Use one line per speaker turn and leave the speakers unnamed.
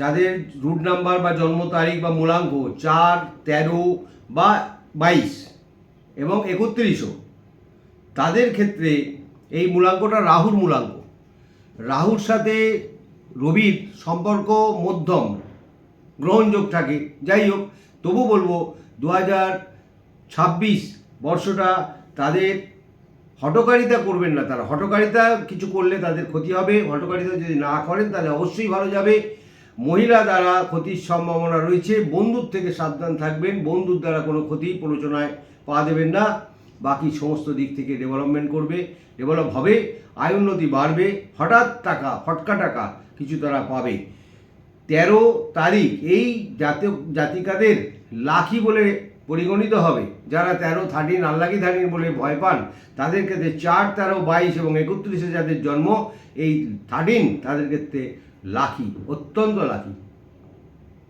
যাদের root number বা জন্ম তারিখ বা মূলাঙ্ক চার, তেরো বা বাইশ এবং একত্রিশও, তাদের ক্ষেত্রে এই মূলাঙ্কটা রাহুর মূলাঙ্ক। রাহুর সাথে রবির সম্পর্ক মধ্যম, গ্রহণযোগ থাকে। যাই হোক তবু বলব দু হাজার ছাব্বিশ বর্ষটা তাদের হটকারিতা করবেন না তারা। হটকারিতা কিছু করলে তাদের ক্ষতি হবে। হটকারিতা যদি না করেন, তাহলে অবশ্যই ভালো যাবে। মহিলা দ্বারা ক্ষতির সম্ভাবনা রয়েছে, বন্ধুর থেকে সাবধান থাকবেন, বন্ধুর দ্বারা কোনো ক্ষতি প্ররোচনায় পা দেবেন না, বাকি সমস্ত দিক থেকে ডেভেলপমেন্ট করবে ডেভেলপ হবে, আয় উন্নতি বাড়বে, হঠাৎ টাকা, ফটকা টাকা কিছু তারা পাবে। তেরো তারিখ, এই জাতীয় জাতিকাদের লাখি বলে পরিগণিত হবে। যারা তেরো থার্টিন আল্লাকি থার্টিন বলে ভয় পান, তাদের ক্ষেত্রে চার, তেরো, বাইশ এবং একত্রিশে যাদের জন্ম, এই থার্টিন তাদের ক্ষেত্রে লাকি অত্যন্ত লাকি।